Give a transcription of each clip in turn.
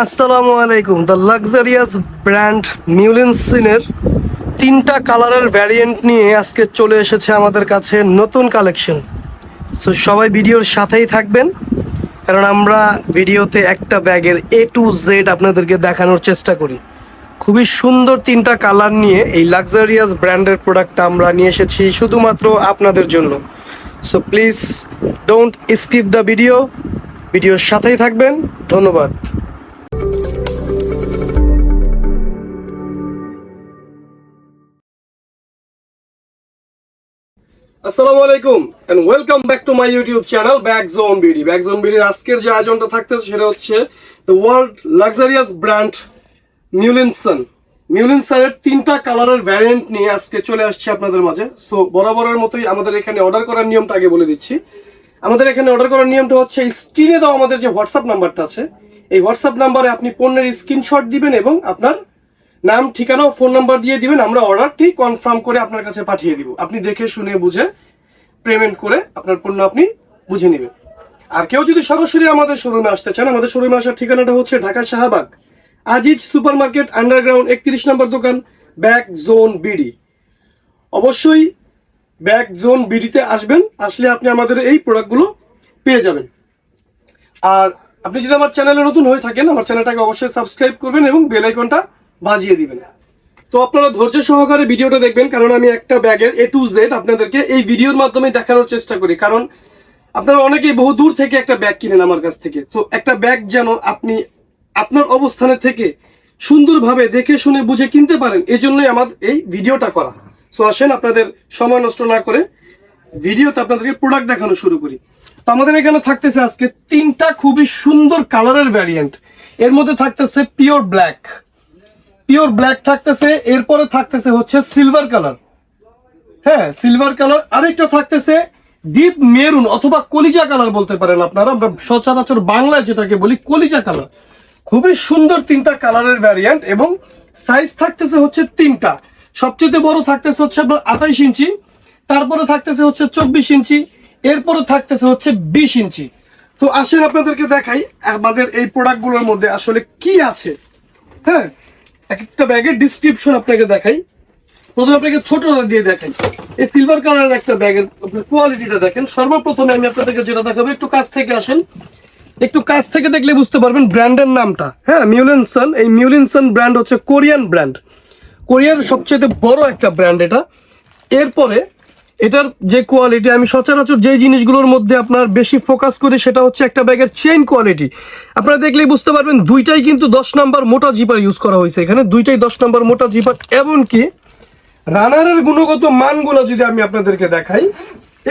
আসসালামু আলাইকুম। The luxurious brand মিউলিনসিনের তিনটা কালারের ভ্যারিয়েন্ট নিয়ে আজকে চলে এসেছে আমাদের কাছে নতুন কালেকশন সো সবাই ভিডিওর সাথেই থাকবেন, কারণ আমরা ভিডিওতে একটা ব্যাগের এ টু জেড আপনাদেরকে দেখানোর চেষ্টা করি। খুবই সুন্দর তিনটা কালার নিয়ে এই লাক্সারিয়াস ব্র্যান্ডের প্রোডাক্টটা আমরা নিয়ে এসেছি শুধুমাত্র আপনাদের জন্য। So please don't skip the video ভিডিওর সাথেই থাকবেন। ধন্যবাদ। আসসালামু আলাইকুম and welcome back to my YouTube channel back zone BD back zone আজকের যে আয়োজনটা থাকতেছে সেটা হচ্ছে the world luxurious brand Mulinsen মিউলিনসনের তিনটা কালারের ভ্যারিয়েন্ট নিয়ে আজকে চলে আসছে আপনাদের মাঝে। সো বরাবরের মতোই আমাদের এখানে অর্ডার করার নিয়মটা আগে বলে দিচ্ছি। আমাদের এখানে অর্ডার করার নিয়মটা হচ্ছে স্ক্রিনে দাও আমাদের যে হোয়াটসঅ্যাপ নাম্বারটা আছে, এই হোয়াটসঅ্যাপ নাম্বারে আপনি পণ্যের স্ক্রিনশট দিবেন এবং আপনার নাম, ঠিকানা ফোন নাম্বার দিয়ে দিবেন, আমরা অর্ডারটি কনফার্ম করে আপনার কাছে পাঠিয়ে দিব। আপনি দেখে, শুনে, বুঝে পেমেন্ট করে আপনার পণ্য আপনি বুঝে নেবেন। আর কেউ যদি সরাসরি আমাদের শোরুমে আসতে চান, আমাদের শোরুমে আসার ঠিকানাটা হচ্ছে Dhaka Shahbag, Aziz super market underground একত্রিশ নম্বর দোকান ব্যাক জোন বিডি অবশ্যই ব্যাক জোন বিডিতে আসবেন, আসলে আপনি আমাদের এই প্রোডাক্টগুলো পেয়ে যাবেন। আর আপনি যদি আমার চ্যানেলে নতুন হয়ে থাকেন, আমার চ্যানেলটাকে অবশ্যই সাবস্ক্রাইব করবেন এবং বেল আইকনটা বাজিয়ে দিবেন। তো আপনারা ধৈর্য সহকারে ভিডিওটা দেখবেন, কারণ আমি একটা ব্যাগের এ টু জেড আপনাদেরকে এই ভিডিওর মাধ্যমে দেখানোর চেষ্টা করি। কারণ আপনারা অনেকেই বহু দূর থেকে একটা ব্যাগ কিনেন আমার কাছ থেকে। তো একটা ব্যাগ যেন আপনি আপনার অবস্থানে থেকে সুন্দরভাবে দেখে শুনে বুঝে কিনতে পারেন, এজন্যই আমার এই ভিডিওটা করা। সো আসেন আপনাদের সময় নষ্ট না করে ভিডিওতে আপনাদেরকে প্রোডাক্ট দেখানো শুরু করি। তো আমাদের এখানে থাকতেছে আজকে তিনটা খুবই সুন্দর কালারের ভ্যারিয়েন্ট এর মধ্যে থাকতেছে পিওর ব্ল্যাক পিওর ব্ল্যাক থাকতেছে, এরপরে থাকতেছে হচ্ছে সিলভার কালার। হ্যাঁ সিলভার কালার। আরেকটা থাকতেছে ডিপ মেরুন অথবা কলিজা কালার বলতে পারেন আপনারা। আমরা সচরাচর বাংলায় যেটাকে বলি কলিজা কালার। খুবই সুন্দর তিনটা কালারের ভ্যারিয়েন্ট এবং সাইজ থাকতেছে হচ্ছে তিনটা। সবচেয়ে বড় থাকতেছে হচ্ছে আপনার আঠাইশ ইঞ্চি, তারপরে থাকতেছে হচ্ছে চব্বিশ ইঞ্চি, এরপরে থাকতেছে হচ্ছে বিশ ইঞ্চি। তো আসেন আপনাদেরকে দেখাই আমাদের এই প্রোডাক্টগুলোর মধ্যে আসলে কি আছে। হ্যাঁ এক একটা ব্যাগের ডিসক্রিপশন আপনাকে দেখাই। প্রথমে আপনাকে ছোটটা দিয়ে দেখাই। এই সিলভার কালারের একটা ব্যাগের কোয়ালিটিটা দেখেন। সর্বপ্রথমে আমি আপনাদেরকে যেটা দেখাবো, একটু কাছ থেকে আসেন। একটু কাছ থেকে দেখলে বুঝতে পারবেন ব্র্যান্ডের নামটা। হ্যাঁ মিউলিনসন এই মিউলিনসন ব্র্যান্ড হচ্ছে কোরিয়ান ব্র্যান্ড কোরিয়ার সবচেয়ে বড় একটা ব্র্যান্ড এটা। এরপরে এটার যে কোয়ালিটি আমি সচরাচর যে জিনিসগুলোর মধ্যে আপনার বেশি ফোকাস করি সেটা হচ্ছে একটা ব্যাগের চেইন কোয়ালিটি আপনারা দেখলেই বুঝতে পারবেন, দুইটাই কিন্তু দশ নাম্বার মোটা জিপার ইউজ করা হয়েছে এখানে। দুইটাই দশ নাম্বার মোটা জিপার এমনকি রানারের গুণগত মানগুলো যদি আমি আপনাদেরকে দেখাই,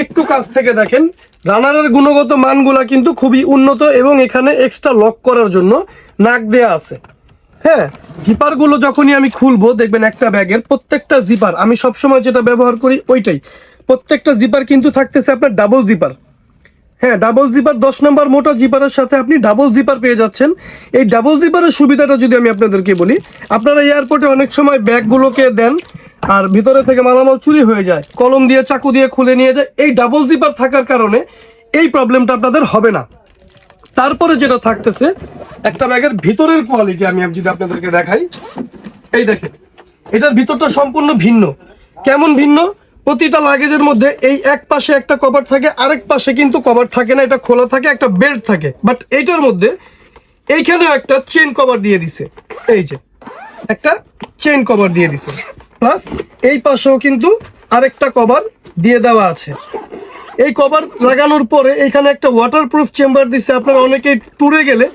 একটু কাছ থেকে দেখেন রানারের গুণগত মানগুলা কিন্তু খুবই উন্নত এবং এখানে এক্সট্রা লক করার জন্য নাক দেয়া আছে। হ্যাঁ জিপারগুলো যখনই আমি খুলবো, দেখবেন একটা ব্যাগের প্রত্যেকটা জিপার আমি সবসময় যেটা ব্যবহার করি ওইটাই। প্রত্যেকটা জিপার কিন্তু থাকতেছে আপনার ডাবল জিপার হ্যাঁ ডাবল জিপার দশ নম্বর মোটা জিপারের সাথে আপনি ডাবল জিপার পেয়ে যাচ্ছেন। এই ডাবল জিপারের সুবিধাটা যদি আমি আপনাদেরকে বলি, আপনারা এয়ারপোর্টে অনেক সময় ব্যাগগুলোকে দেন, আর ভিতরে থেকে মালামাল চুরি হয়ে যায়, কলম দিয়ে, চাকু দিয়ে খুলে নিয়ে যায়, এই ডাবল জিপার থাকার কারণে এই প্রবলেমটা আপনাদের হবে না। তারপরে যেটা থাকতেছে, একটা ব্যাগের ভিতরের কোয়ালিটি আমি যদি আপনাদেরকে দেখাই, এই দেখেন, এটার ভিতরটা সম্পূর্ণ ভিন্ন। কেমন ভিন্ন? প্রতিটা লাগেজের মধ্যে এই এক পাশে একটা কভার থাকে, আরেক পাশে কিন্তু কভার থাকে না, এটা খোলা থাকে, একটা বেল্ট থাকে। বাট এইটার মধ্যে এইখানে একটা চেন কভার দিয়ে দিছে। এই যে, একটা চেন কভার দিয়ে দিছে। প্লাস এই পাশেও কিন্তু আরেকটা কভার দিয়ে দেওয়া আছে। এই কভার লাগানোর পরে এখানে একটা ওয়াটারপ্রুফ চেম্বার দিছে। আপনারা অনেকেই ট্যুরে গেলে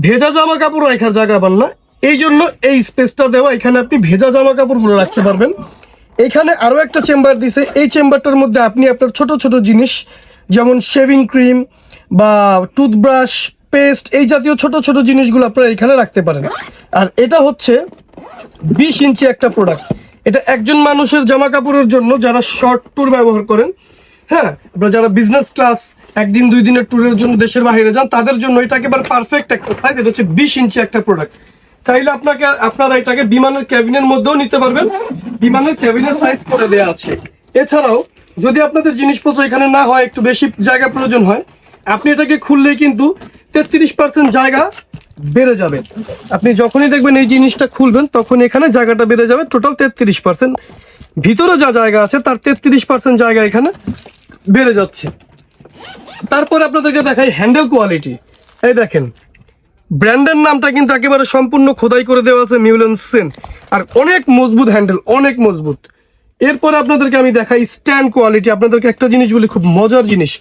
ভেজা জামা কাপড় রাখার জায়গা পান না। এই জন্য এই স্পেসটা দেওয়া, এখানে আপনি ভেজা জামা কাপড়গুলো রাখতে পারবেন। এখানে আরও একটা চেম্বার দিছে। এই চেম্বারটার মধ্যে আপনি আপনার ছোট ছোট জিনিস, যেমন শেভিং ক্রিম বা টুথব্রাশ পেস্ট এই জাতীয় ছোট ছোট জিনিসগুলো আপনারা এখানে রাখতে পারেন। আর এটা হচ্ছে বিশ ইঞ্চি একটা প্রোডাক্ট এটা একজন মানুষের জামা কাপড়ের জন্য যারা শর্ট ট্যুর ব্যবহার করেন হ্যাঁ আপনারা যারা বিজনেস ক্লাস একদিন, দুই দিনের ট্যুরের জন্য দেশের বাইরে যান, তাদের জন্য এটা একেবারে পারফেক্ট একটা সাইজ এটা হচ্ছে বিশ ইঞ্চি একটা প্রোডাক্ট তাইলে আপনাকে, আপনারা এটাকে বিমানের ক্যাবিনের মধ্যেও নিতে পারবেন। বিমানের ক্যাবিনের সাইজ করে দেওয়া আছে। এছাড়াও, যদি আপনাদের জিনিসপত্র এখানে না হয়, একটু বেশি জায়গা প্রয়োজন হয়, আপনি এটাকে খুললেই কিন্তু তেত্রিশ পার্সেন্ট জায়গা বেড়ে যাবে। আপনি যখনই দেখবেন এই জিনিসটা খুলবেন, তখন এখানে জায়গাটা বেড়ে যাবে টোটাল তেত্রিশ পার্সেন্ট ভিতরে যা জায়গা আছে, তার তেত্রিশ পার্সেন্ট জায়গা এখানে বেড়ে যাচ্ছে। তারপরে আপনাদেরকে দেখাই হ্যান্ডেল কোয়ালিটি এই দেখেন ব্র্যান্ডের নামটা কিন্তু একেবারে সম্পূর্ণ খোদাই করে দেওয়া আছে মিউলেন সেন। আর অনেক মজবুত হ্যান্ডেল, অনেক মজবুত। এরপরে আপনাদেরকে আমি দেখাই স্ট্যান্ড কোয়ালিটি। আপনাদেরকে একটা জিনিস বলি, খুব মজার জিনিস।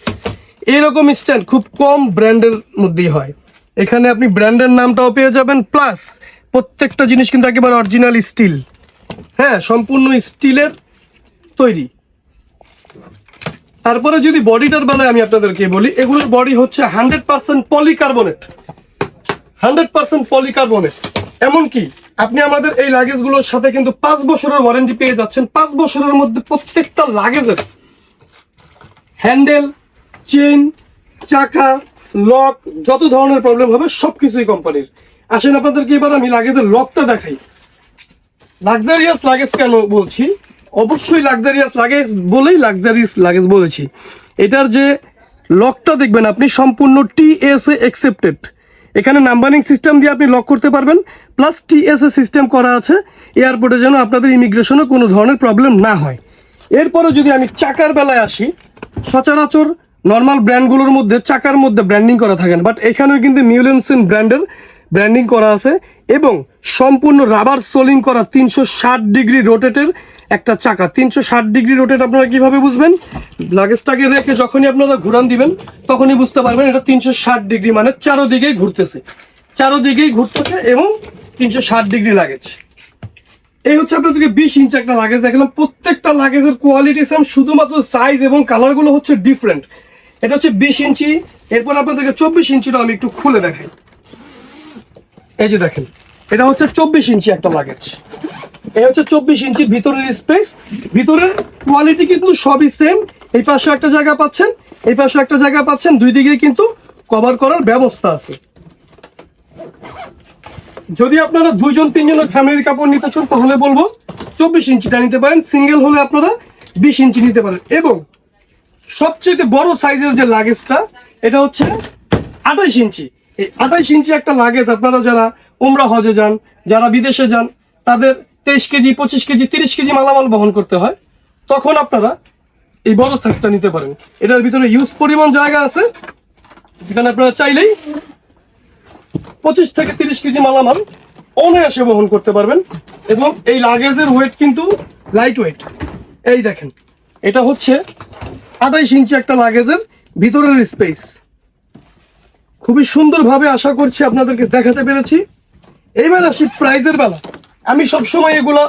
এরকম স্ট্যান্ড খুব কম ব্র্যান্ডের মধ্যেই হয়। এখানে আপনি ব্র্যান্ডের নামটাও পেয়ে যাবেন, প্লাস প্রত্যেকটা জিনিস কিন্তু একেবারে অরিজিনাল স্টিল। হ্যাঁ সম্পূর্ণ স্টিলের তৈরি। তারপরে যদি বডিটার বেলায় আমি আপনাদেরকে বলি, এগুলোর বডি হচ্ছে hundred percent polycarbonate. Hundred percent polycarbonate. এমনকি আপনি আমাদের এই লাগেজগুলোর সাথে কিন্তু পাঁচ বছরের ওয়ারেন্টি পেয়ে যাচ্ছেন। পাঁচ বছরের মধ্যে প্রত্যেকটা লাগেজের হ্যান্ডেল চেন চাকা, লক, যত ধরনের প্রবলেম হবে সবকিছুই কোম্পানির। আসেন আপনাদেরকে এবার আমি লাগেজের লকটা দেখাই। লাক্সারিয়াস লাগেজ কেন বলছি? অবশ্যই লাক্সারিয়াস লাগেজ বলেই লাক্সারিয়াস লাগেজ বলেছি। এটার যে লকটা দেখবেন আপনি সম্পূর্ণ টিএসএ অ্যাকসেপ্টেড এখানে নাম্বারিং সিস্টেম দিয়ে আপনি লক করতে পারবেন প্লাস টিএসএ সিস্টেম করা আছে, এয়ারপোর্টে যেন আপনাদের ইমিগ্রেশনে কোনো ধরনের প্রবলেম না হয়। এরপরে যদি আমি চাকার বেলায় আসি, সচরাচর নর্মাল ব্র্যান্ডগুলোর মধ্যে চাকার মধ্যে ব্র্যান্ডিং করা থাকেন বাট এখানেও কিন্তু মিউলেনসেন ব্র্যান্ডের ব্র্যান্ডিং করা আছে, এবং সম্পূর্ণ রাবার সোলিং করা তিনশো ষাট ডিগ্রি রোটেটের একটা চাকা। তিনশো ষাট ডিগ্রি রোটেট আপনারা কীভাবে বুঝবেন? লাগেজটাকে রেখে যখনই আপনারা ঘুরান দিবেন, তখনই বুঝতে পারবেন এটা তিনশো ষাট ডিগ্রি মানে চারোদিকেই ঘুরতেছে। চারোদিকেই ঘুরতেছে এবং তিনশো ষাট ডিগ্রি লাগেজ। এই হচ্ছে আপনাদেরকে বিশ ইঞ্চি একটা লাগেজ দেখালাম। প্রত্যেকটা লাগেজের কোয়ালিটি সেম শুধুমাত্র সাইজ এবং কালারগুলো হচ্ছে ডিফারেন্ট এটা হচ্ছে বিশ ইঞ্চি। এরপর আপনাদেরকে চব্বিশ ইঞ্চিটা আমি একটু খুলে দেখাই। এই যে দেখেন, এটা হচ্ছে চব্বিশ ইঞ্চি একটা লাগেজ। ভিতরের ভিতরের কোয়ালিটি কিন্তু সবই সেম এই পাশে একটা জায়গা পাচ্ছেন একটা জায়গা ব্যবস্থা আছে। যদি আপনারা দুইজন, তিনজনের ফ্যামিলির কাপড় নিতে চান, তাহলে বলব চব্বিশ ইঞ্চিটা নিতে পারেন। সিঙ্গেল হলে আপনারা বিশ ইঞ্চি নিতে পারেন। এবং সবচেয়ে বড় সাইজের যে লাগেজটা এটা হচ্ছে আঠাইশ ইঞ্চি। এই আঠাইশ ইঞ্চি একটা লাগেজ আপনারা যারা উমরা হজে যান, যারা বিদেশে যান, তাদের তেইশ কেজি, পঁচিশ কেজি, তিরিশ কেজি মালামাল বহন করতে হয়, তখন আপনারা এই বড় সাইজটা নিতে পারেন। এটার ভিতরে ইউজ পরিমাণ জায়গা আছে। যেখানে আপনারা চাইলেই পঁচিশ থেকে তিরিশ কেজি মালামাল অনায়াসে বহন করতে পারবেন এবং এই লাগেজের ওয়েট কিন্তু লাইট ওয়েট এই দেখেন, এটা হচ্ছে আঠাইশ ইঞ্চি একটা লাগেজের ভিতরের স্পেস খুবই সুন্দরভাবে আশা করছি আপনাদেরকে দেখাতে পেরেছি। এইবার আসি প্রাইজের বেলা। আমি সবসময় এগুলো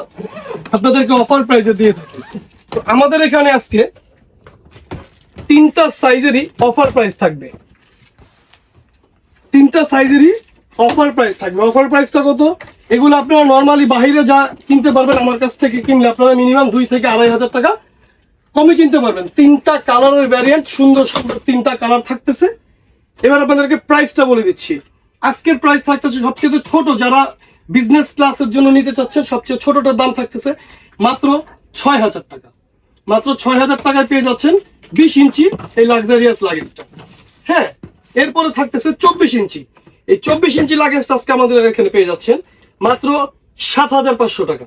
আপনাদেরকে অফার প্রাইজে দিয়ে থাকি। আমাদের এখানে আজকে তিনটা সাইজেরই অফার প্রাইস থাকবে। তিনটা সাইজেরই অফার প্রাইস থাকবে। অফার প্রাইসটা কত? এগুলো আপনারা নর্মালি বাহিরে যা কিনতে পারবেন, আমার কাছ থেকে কিনলে আপনারা মিনিমাম দুই থেকে আড়াই হাজার টাকা কমে কিনতে পারবেন। তিনটা কালারের ভ্যারিয়েন্ট সুন্দর সুন্দর তিনটা কালার থাকতেছে। এবার আপনাদেরকে প্রাইসটা বলে দিচ্ছি। আজকের প্রাইস থাকতেছে সবচেয়ে ছোট, যারা বিজনেস ক্লাসের জন্য নিতে চাচ্ছেন, সবচেয়ে ছোটটার দাম থাকতেছে মাত্র ছয় হাজার টাকা। মাত্র ছয় হাজার টাকায় পেয়ে যাচ্ছেন বিশ ইঞ্চি এই লাক্সারিয়াস লাগেজটা হ্যাঁ এরপরে থাকতেছে চব্বিশ ইঞ্চি। এই চব্বিশ ইঞ্চি লাগেজটা আজকে আমাদের এখানে পেয়ে যাচ্ছেন মাত্র সাত হাজার পাঁচশো টাকা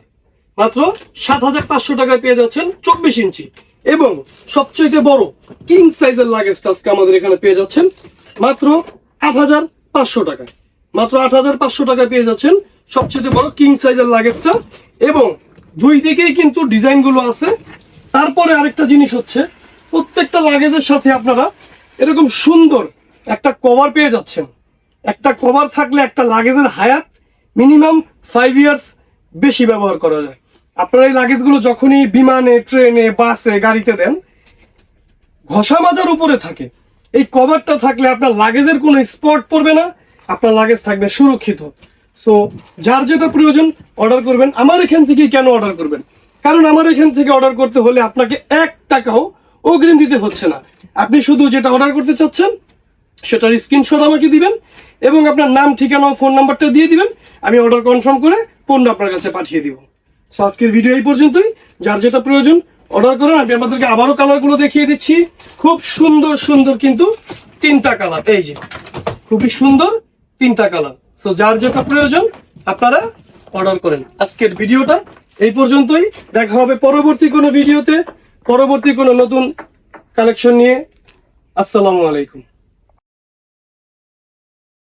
মাত্র সাত হাজার পাঁচশো টাকায় পেয়ে যাচ্ছেন চব্বিশ ইঞ্চি। এবং সবচেয়ে বড় কিং সাইজের লাগেজটা আজকে আমাদের এখানে পেয়ে যাচ্ছেন মাত্র আট হাজার পাঁচশো টাকা মাত্র আট হাজার পাঁচশো টাকা পেয়ে যাচ্ছেন সবচেয়ে বড় কিং সাইজের লাগেজটা এবং দুই দিকেই কিন্তু ডিজাইনগুলো আছে। তারপরে আরেকটা জিনিস হচ্ছে, প্রত্যেকটা লাগেজের সাথে আপনারা এরকম সুন্দর একটা কভার পেয়ে যাচ্ছেন। একটা কভার থাকলে একটা লাগেজের হায়াত মিনিমাম ফাইভ ইয়ার্স বেশি ব্যবহার করা যায়। আপনারা এই লাগেজগুলো যখনই বিমানে, ট্রেনে, বাসে, গাড়িতে দেন ঘষা মাজার উপরে থাকে। এই কভারটা থাকলে আপনার লাগেজের কোনো স্পট পড়বে না, আপনার লাগেজ থাকবে সুরক্ষিত। সো যার যেটা প্রয়োজন অর্ডার করবেন। আমার এখান থেকে কেন অর্ডার করবেন? কারণ আমার এখান থেকে অর্ডার করতে হলে আপনাকে এক টাকাও অগ্রিম দিতে হচ্ছে না। আপনি শুধু যেটা অর্ডার করতে চাচ্ছেন, সেটার স্ক্রিনশট আমাকে দিবেন এবং আপনার নাম, ঠিকানা ফোন নাম্বারটা দিয়ে দিবেন। আমি অর্ডার কনফার্ম করে পণ্য আপনার কাছে পাঠিয়ে দিব। সো আজকের ভিডিও এই পর্যন্তই। যার যেটা প্রয়োজন অর্ডার করুন। আমি আপনাদেরকে আবারও কালারগুলো দেখিয়ে দিচ্ছি। খুব সুন্দর সুন্দর কিন্তু তিনটা কালার এই যে, খুবই সুন্দর তিনটা কালার সো যার যেটা প্রয়োজন, আপনারা অর্ডার করেন। আজকের ভিডিওটা এই পর্যন্তই। দেখা হবে পরবর্তী কোনো ভিডিওতে, পরবর্তী কোনো নতুন কালেকশন নিয়ে। আসসালামু আলাইকুম।